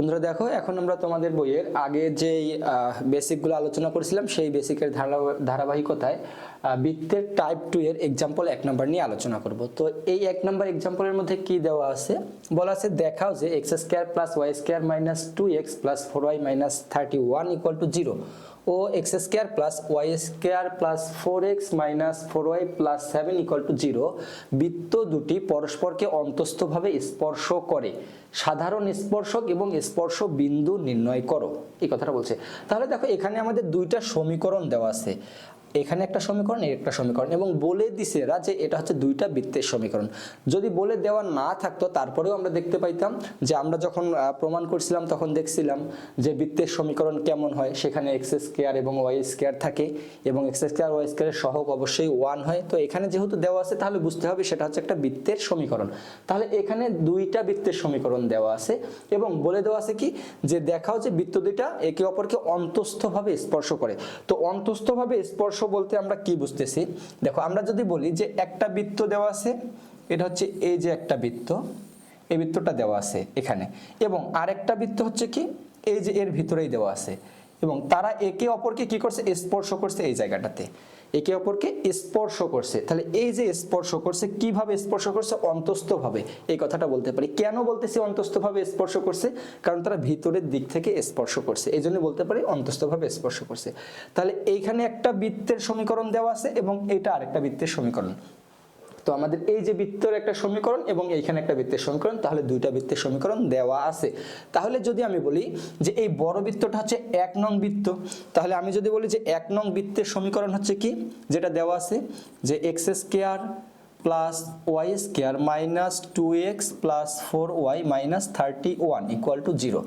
বন্ধুরা, দেখো, এখন আমরা তোমাদের বইয়ের আগে যে বেসিকগুলো আলোচনা করেছিলাম, সেই বেসিকের ধারা, ধারাবাহিকতায় বৃত্তের টাইপ টু এর এক্সাম্পল এক নম্বর নিয়ে আলোচনা করব। তো এই এক নম্বর এক্সাম্পলের মধ্যে কি দেওয়া আছে? বলা আছে, দেখাও যে x square plus y square minus two x plus four y minus thirty one equal to zero O x square plus y square plus four x minus four y plus seven equal to zero বৃত্ত দুটি পরস্পরকে অন্তস্থভাবে স্পর্শ করে। সাধারণ স্পর্শক এবং স্পর্শ বিন্দু নির্ণয় করো। এই কথাটা বলছে। তাহলে দেখো এখানে আমাদের দুইটা সমীকরণ দেওয়া আছে। এখানে একটা সমীকরণ একটা সমীকরণ এবং বলে দিছে এরা যে এটা হচ্ছে দুইটা বৃত্তের সমীকরণ। যদি বলে দেওয়া না থাকতো, তারপরেও আমরা দেখতে পাইতাম যে আমরা যখন প্রমাণ করছিলাম, তখন দেখছিলাম যে বৃত্তের সমীকরণ কেমন হয়। সেখানে এক্স স্কোয়ার এবং ওয়াই স্কোয়ার থাকে এবং এক্স স্কোয়ার ওয়াই স্কোয়ারের সহগ অবশ্যই ওয়ান হয়। তো এখানে যেহেতু দেওয়া আছে, তাহলে বুঝতে হবে সেটা হচ্ছে একটা বৃত্তের সমীকরণ। তাহলে এখানে দুইটা বৃত্তের সমীকরণ দেওয়া আছে এবং বলে দেওয়া আছে কি? যে দেখাও যে বৃত্ত দুইটা একে অপরকে অন্তস্থভাবে স্পর্শ করে। তো অন্তস্থভাবে স্পর্শ বলতে আমরা কি বুঝতেছি? দেখো, আমরা যদি বলি যে একটা বৃত্ত দেওয়া আছে, এটা হচ্ছে এই যে একটা বৃত্ত, এই বৃত্তটা দেওয়া আছে এখানে। এবং আরেকটা বৃত্ত হচ্ছে কি? এই যে এর ভিতরেই দেওয়া আছে। এবং তারা একে অপরকে কি করছে? স্পর্শ করছে এই জায়গাটাতে। একে অপরকে স্পর্শ করছে। তাহলে এই যে স্পর্শ করছে, কীভাবে স্পর্শ করছে? অন্তস্থভাবে। এই কথাটা বলতে পারি। কেন বলতেছি অন্তস্থভাবে স্পর্শ করছে? কারণ তারা ভিতরের দিক থেকে স্পর্শ করছে। এই জন্য বলতে পারি অন্তস্থভাবে স্পর্শ করছে। তাহলে এইখানে একটা বৃত্তের সমীকরণ দেওয়া আছে এবং এটা আরেকটা বৃত্তের সমীকরণ। তো আমাদের এই যে বৃত্তের একটা সমীকরণ এবং এইখানে একটা বৃত্তের সমীকরণ, তাহলে দুইটা বৃত্তের সমীকরণ দেওয়া আছে। তাহলে যদি আমি বলি যে এই বড় বৃত্তটা হচ্ছে এক নং বৃত্ত, তাহলে আমি যদি বলি যে এক নং বৃত্তের সমীকরণ হচ্ছে কি? যেটা দেওয়া আছে যে x square plus y square minus two x plus four y minus thirty one equal to zero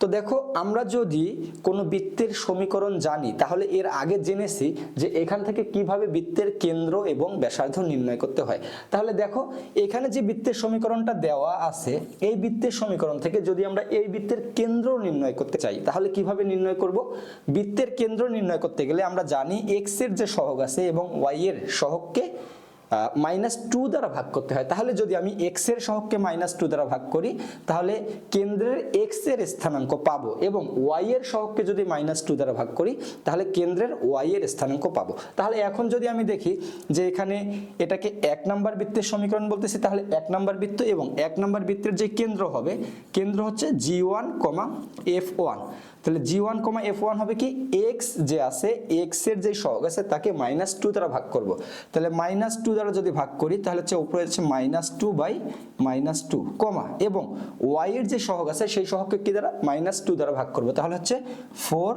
তো দেখো, আমরা যদি কোনো বৃত্তের সমীকরণ জানি, তাহলে এর আগে জেনেছি যে এখান থেকে কীভাবে বৃত্তের কেন্দ্র এবং ব্যাসার্ধ নির্ণয় করতে হয়। তাহলে দেখো, এখানে যে বৃত্তের সমীকরণটা দেওয়া আছে, এই বৃত্তের সমীকরণ থেকে যদি আমরা এই বৃত্তের কেন্দ্র নির্ণয় করতে চাই, তাহলে কীভাবে নির্ণয় করব? বৃত্তের কেন্দ্র নির্ণয় করতে গেলে আমরা জানি এক্সের যে সহগ আছে এবং ওয়াই এর সহগকে মাইনাস টু দ্বারা ভাগ করতে হয়। তাহলে যদি আমি এক্সের সহগকে মাইনাস টু দ্বারা ভাগ করি, তাহলে কেন্দ্রের এক্সের স্থানাঙ্ক পাবো এবং ওয়াই এর সহগকে যদি মাইনাস টু দ্বারা ভাগ করি, তাহলে কেন্দ্রের ওয়াই এর স্থানাঙ্ক পাবো। তাহলে এখন যদি আমি দেখি যে এখানে এটাকে এক নাম্বার বৃত্তের সমীকরণ বলতেছি, তাহলে এক নাম্বার বৃত্ত এবং এক নাম্বার বৃত্তের যে কেন্দ্র হবে, কেন্দ্র হচ্ছে g one comma f one তাহলে g one comma f one হবে কি এক্স যে আছে, এক্সের যে সহগ আছে তাকে মাইনাস টু দ্বারা ভাগ করব। তাহলে মাইনাস টু দ্বারা যদি ভাগ করি, তাহলে হচ্ছে উপরে হচ্ছে minus two by minus two comma এবং ওয়াই এর যে সহগ আছে সেই সহগকে কি দ্বারা? মাইনাস টু দ্বারা ভাগ করব। তাহলে হচ্ছে four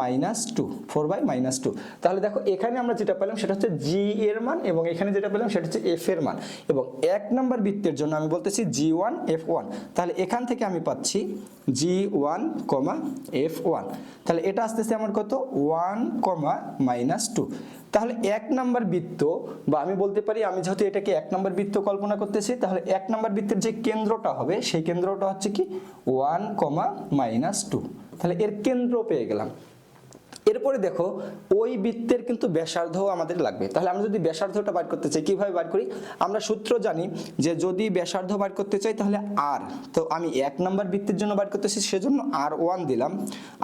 minus two, four by minus two. তাহলে দেখো এখানে আমরা যেটা পেলাম সেটা হচ্ছে জি এর মান এবং এখানে যেটা পেলাম সেটা হচ্ছে এফ এর মান এবং এক নম্বর বৃত্তের জন্য আমি বলতেছি জি ওয়ান এফ ওয়ান। তাহলে এখান থেকে আমি পাচ্ছি g one comma f one তাহলে এটা আসতেছে আমার কত? ওয়ান কমা মাইনাস টু তাহলে এক নাম্বার বৃত্ত, বা আমি বলতে পারি, আমি যেহেতু এটাকে এক নাম্বার বৃত্ত কল্পনা করতেছি, তাহলে এক নাম্বার বৃত্তের যে কেন্দ্রটা হবে, সেই কেন্দ্রটা হচ্ছে কি? ওয়ান কমা মাইনাস টু তাহলে এর কেন্দ্র পেয়ে গেলাম। এরপরে দেখো, ওই বৃত্তের কিন্তু ব্যাসার্ধ আমাদের লাগবে। তাহলে আমরা যদি ব্যাসার্ধটা বার করতে চাই, কীভাবে বার করি? আমরা সূত্র জানি যে যদি ব্যাসার্ধ বার করতে চাই, তাহলে আর তো আমি এক নম্বর বৃত্তের জন্য বার করতেছি, সেজন্য আর ওয়ান দিলাম।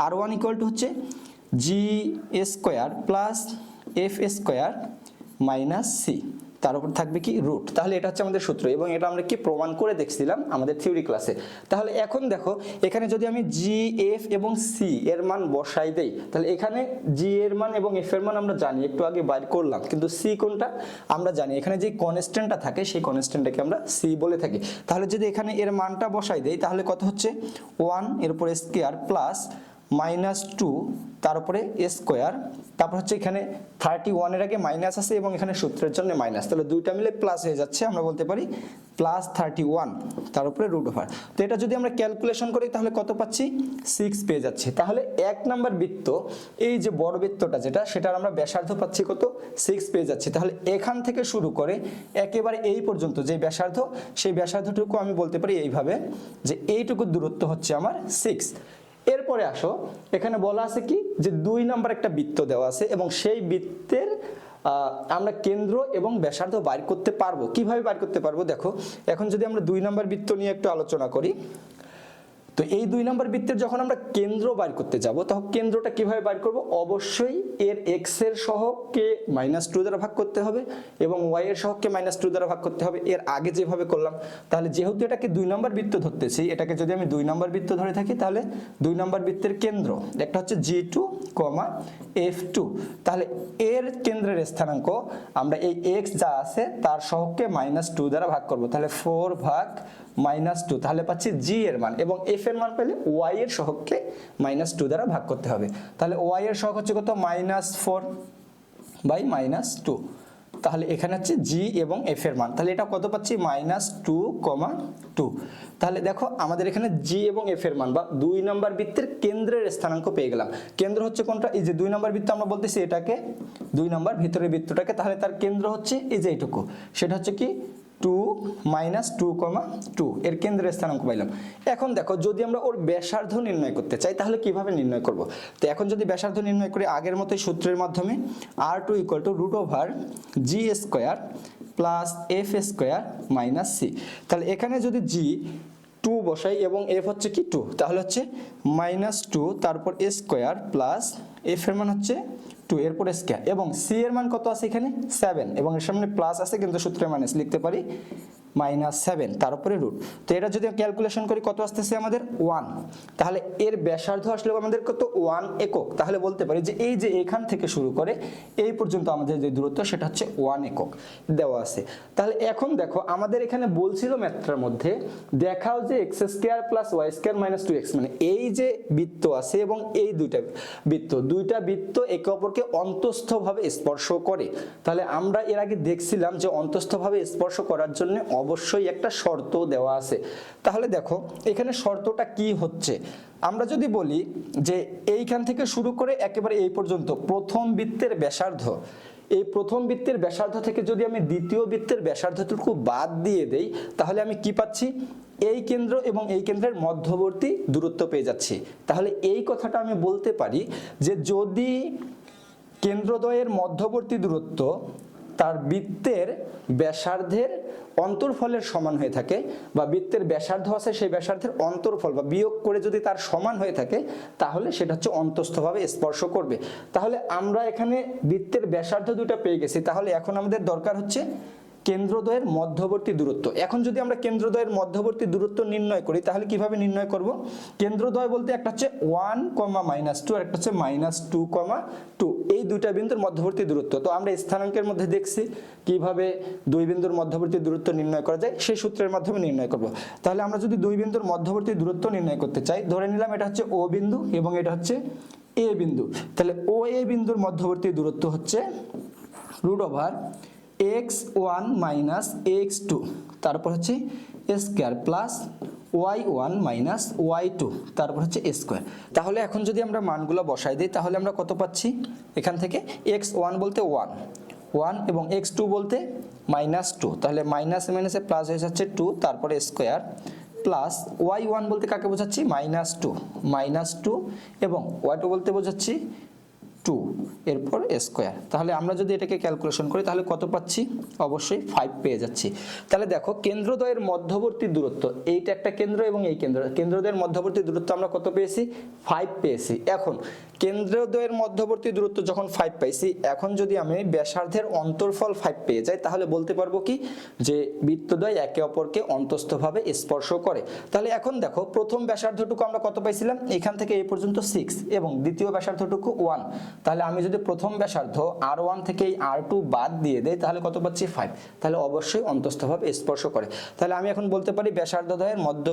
আর ওয়ান ইকুয়াল টু হচ্ছে g square plus f square minus c তার উপর থাকবে কি রুট তাহলে এটা হচ্ছে আমাদের সূত্র এবং এটা আমরা কি প্রমাণ করে দেখছিলাম আমাদের থিওরি ক্লাসে তাহলে এখন দেখো, এখানে যদি আমি জি এফ এবং সি এর মান বসাই দেই, তাহলে এখানে জি এর মান এবং এফ এর মান আমরা জানি, একটু আগে বাইর করলাম, কিন্তু সি কোনটা আমরা জানি। এখানে যে কনস্ট্যান্টটা থাকে, সেই কনস্ট্যান্টটাকে আমরা সি বলে থাকি। তাহলে যদি এখানে এর মানটা বসাই দেই, তাহলে কত হচ্ছে? ওয়ানের উপরে স্কোয়ার প্লাস মাইনাস টু তার উপরে স্কোয়ার তারপর হচ্ছে এখানে থার্টি ওয়ানের আগে মাইনাস আছে এবং এখানে সূত্রের জন্য মাইনাস তাহলে দুইটা মিলে প্লাস হয়ে যাচ্ছে, আমরা বলতে পারি প্লাস থার্টি ওয়ান তার উপরে রুট ওভার তো এটা যদি আমরা ক্যালকুলেশন করি, তাহলে কত পাচ্ছি? সিক্স পেয়ে যাচ্ছে। তাহলে এক নাম্বার বৃত্ত, এই যে বড় বৃত্তটা যেটা, সেটার আমরা ব্যাসার্ধ পাচ্ছি কত? সিক্স পেয়ে যাচ্ছে। তাহলে এখান থেকে শুরু করে একেবারে এই পর্যন্ত যে ব্যাসার্ধ, সেই ব্যাসার্ধটুকু আমি বলতে পারি এইভাবে যে এইটুকু দূরত্ব হচ্ছে আমার সিক্স এরপরে আসো, এখানে বলা আছে কি? যে দুই নাম্বার একটা বৃত্ত দেওয়া আছে এবং সেই বৃত্তের আমরা কেন্দ্র এবং ব্যাসার্ধ বাইর করতে পারব। কীভাবে বাইর করতে পারব? দেখো, এখন যদি আমরা দুই নাম্বার বৃত্ত নিয়ে একটু আলোচনা করি তো এই দুই নম্বর বৃত্তের যখন আমরা কেন্দ্র বার করতে যাব, তখন কেন্দ্রটা কীভাবে বার করব? অবশ্যই এর এক্সের সহগকে মাইনাস টু দ্বারা ভাগ করতে হবে এবং ওয়াই এর সহগকে মাইনাস টু দ্বারা ভাগ করতে হবে। এর আগে যেভাবে করলাম, তাহলে যেহেতু এটাকে দুই নম্বর বৃত্ত ধরতেছি, এটাকে যদি আমি দুই নম্বর বৃত্ত ধরে থাকি, তাহলে দুই নম্বর বৃত্তের কেন্দ্র, একটা হচ্ছে g two comma f two তাহলে এর কেন্দ্রের স্থানাঙ্ক, আমরা এই এক্স যা আছে, তার সহকে মাইনাস টু দ্বারা ভাগ করব। তাহলে ফোর ভাগ মাইনাস টু তাহলে পাচ্ছি জি এর মান এবং এফ এর মান পেলে ওয়াই এর সহগকে মাইনাস টু দ্বারা ভাগ করতে হবে। তাহলে ওয়াই এর সহগ হচ্ছে কত? Minus four by minus two তাহলে এখানে হচ্ছে জি এবং এফ এর মান। তাহলে এটা কত পাচ্ছি? মাইনাস টু কমা টু তাহলে দেখো আমাদের এখানে জি এবং এফ এর মান বা দুই নম্বর বৃত্তের কেন্দ্রের স্থানাঙ্ক পেয়ে গেলাম। কেন্দ্র হচ্ছে কোনটা? এই যে দুই নম্বর বৃত্ত আমরা বলতেছি এটাকে, দুই নম্বর ভিতরের বৃত্তটাকে, তাহলে তার কেন্দ্র হচ্ছে এই যে এইটুকু সেটা হচ্ছে কি? Two minus two comma two, এর কেন্দ্রের স্থানাঙ্ক পাইলাম। এখন দেখো, যদি আমরা ওর ব্যাসার্ধ নির্ণয় করতে চাই, তাহলে কীভাবে নির্ণয় করব? তো এখন যদি ব্যাসার্ধ নির্ণয় করি আগের মতোই সূত্রের মাধ্যমে r two equal to root over g square plus f square minus c তাহলে এখানে যদি জি টু বসাই এবং এফ হচ্ছে কি টু তাহলে হচ্ছে মাইনাস টু তারপর স্কোয়ার প্লাস এফ এর মান হচ্ছে টু এরপর স্কোয়ার এবং সি এর মান কত আছে এখানে? সেভেন এবং এর সামনে প্লাস আছে, কিন্তু সূত্রে মানে লিখতে পারি মাইনাস সেভেন তার উপরে রুট তো এটা যদি ক্যালকুলেশন করি, কত আসতেছে আমাদের? ওয়ান তাহলে এর ব্যাসার্ধ আসলে আমাদের কত? ওয়ান একক। তাহলে বলতে পারি যে এই যে এখান থেকে শুরু করে এই পর্যন্ত আমাদের যে দূরত্ব, সেটা হচ্ছে ওয়ান একক দেওয়া আছে। তাহলে এখন দেখো, আমাদের এখানে বলছিল ম্যাথটার মধ্যে, দেখাও যে x square plus y square minus two x মানে এই যে বৃত্ত আছে এবং এই দুইটা বৃত্ত। দুইটা বৃত্ত একে অপরকে অন্তস্থভাবে স্পর্শ করে। তাহলে আমরা এর আগে দেখছিলাম যে অন্তস্থভাবে স্পর্শ করার জন্য অবশ্যই একটা শর্ত দেওয়া আছে। তাহলে দেখো, এখানে শর্তটা কি হচ্ছে? আমরা যদি বলি যে এইখান থেকে শুরু করে একেবারে এই পর্যন্ত, প্রথম বৃত্তের ব্যাসার্ধ। এই প্রথম বৃত্তের ব্যাসার্ধ থেকে যদি আমি দ্বিতীয় বৃত্তের ব্যাসার্ধটুকু বাদ দিয়ে দেই, তাহলে আমি কি পাচ্ছি? এই কেন্দ্র এবং এই কেন্দ্রের মধ্যবর্তী দূরত্ব পেয়ে যাচ্ছি। তাহলে এই কথাটা আমি বলতে পারি যে যদি কেন্দ্রদ্বয়ের মধ্যবর্তী দূরত্ব তার বৃত্তের ব্যাসার্ধের অন্তর্ফলের সমান হয়ে থাকে বা বৃত্তের ব্যাসার্ধ আছে সেই ব্যাসার্ধের অন্তর্ফল বা বিয়োগ করে যদি তার সমান হয়ে থাকে, তাহলে সেটা হচ্ছে অন্তস্থভাবে স্পর্শ করবে। তাহলে আমরা এখানে বৃত্তের ব্যাসার্ধ দুটো পেয়ে গেছি। তাহলে এখন আমাদের দরকার হচ্ছে কেন্দ্রদ্বয়ের মধ্যবর্তী দূরত্ব। এখন যদি আমরা কেন্দ্রদ্বয়ের মধ্যবর্তী দূরত্ব নির্ণয় করি, তাহলে কীভাবে নির্ণয় করব? কেন্দ্রদ্বয় বলতে একটা হচ্ছে ওয়ান কমা মাইনাস টু আর একটা হচ্ছে মাইনাস টু কমা টু এই দুইটা বিন্দুর মধ্যবর্তী দূরত্ব। তো আমরা স্থানাঙ্কের মধ্যে দেখছি কীভাবে দুই বিন্দুর মধ্যবর্তী দূরত্ব নির্ণয় করা যায়, সেই সূত্রের মাধ্যমে নির্ণয় করব। তাহলে আমরা যদি দুই বিন্দুর মধ্যবর্তী দূরত্ব নির্ণয় করতে চাই, ধরে নিলাম এটা হচ্ছে ও বিন্দু এবং এটা হচ্ছে এ বিন্দু। তাহলে ও এ বিন্দুর মধ্যবর্তী দূরত্ব হচ্ছে root over x one minus x two তারপর হচ্ছে square plus y one minus y two তারপর হচ্ছে স্কোয়ার তাহলে এখন যদি আমরা মানগুলো বসাই দিই, তাহলে আমরা কত পাচ্ছি? এখান থেকে এক্স ওয়ান বলতে ওয়ান ওয়ান এবং এক্স টু বলতে মাইনাস টু তাহলে মাইনাস মাইনাসে প্লাস হয়ে যাচ্ছে টু তারপরে স্কোয়ার প্লাস ওয়াই ওয়ান বলতে কাকে বোঝাচ্ছি? মাইনাস টু মাইনাস টু এবং ওয়াই টু বলতে বোঝাচ্ছি টু এরপর স্কোয়ার তাহলে আমরা যদি এটাকে ক্যালকুলেশন করি, তাহলে কত পাচ্ছি? অবশ্যই ফাইভ পেয়ে যাচ্ছি। তাহলে দেখো, কেন্দ্রদ্বয়ের মধ্যবর্তী দূরত্ব, এইটা একটা কেন্দ্র এবং এই কেন্দ্র। কেন্দ্রদ্বয়ের মধ্যবর্তী দূরত্ব আমরা কত পেয়েছি? ফাইভ পেয়েছি। এখন, কেন্দ্রদ্বয়ের মধ্যবর্তী দূরত্ব যখন ফাইভ পাইছি এখন যদি আমি ব্যাসার্ধের অন্তর্ফল ফাইভ পেয়ে যাই, তাহলে বলতে পারব কি? যে বৃত্তদ্বয় একে অপরকে অন্তস্থভাবে স্পর্শ করে। তাহলে এখন দেখো, প্রথম ব্যাসার্ধটুকু আমরা কত পাইছিলাম? এখান থেকে এই পর্যন্ত সিক্স এবং দ্বিতীয় ব্যাসার্ধটুকু ওয়ান তাহলে আমি যদি প্রথম ব্যাসার্ধ আর ওয়ান থেকে এই আর টু বাদ দিয়ে দেয় তাহলে কত পাচ্ছি? ফাইভ তাহলে অবশ্যই অন্তস্থভাবে স্পর্শ করে। তাহলে আমি এখন বলতে পারি ব্যাসার্ধদ্বয়ের মধ্য,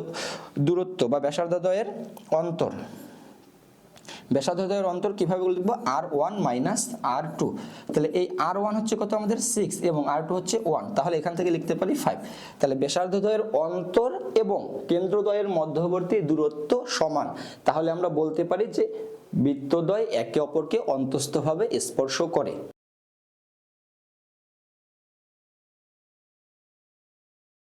দূরত্ব বা ব্যাসার্ধদ্বয়ের অন্তর। ব্যাসার্ধদ্বয়ের অন্তর কীভাবে লিখব r one minus r two তাহলে এই আর ওয়ান হচ্ছে কত আমাদের? সিক্স এবং আর টু হচ্ছে ওয়ান তাহলে এখান থেকে লিখতে পারি ফাইভ তাহলে ব্যাসার্ধদ্বয়ের অন্তর এবং কেন্দ্রদ্বয়ের মধ্যবর্তী দূরত্ব সমান। তাহলে আমরা বলতে পারি যে বৃত্তদ্বয় একে অপরকে অন্তস্থভাবে স্পর্শ করে।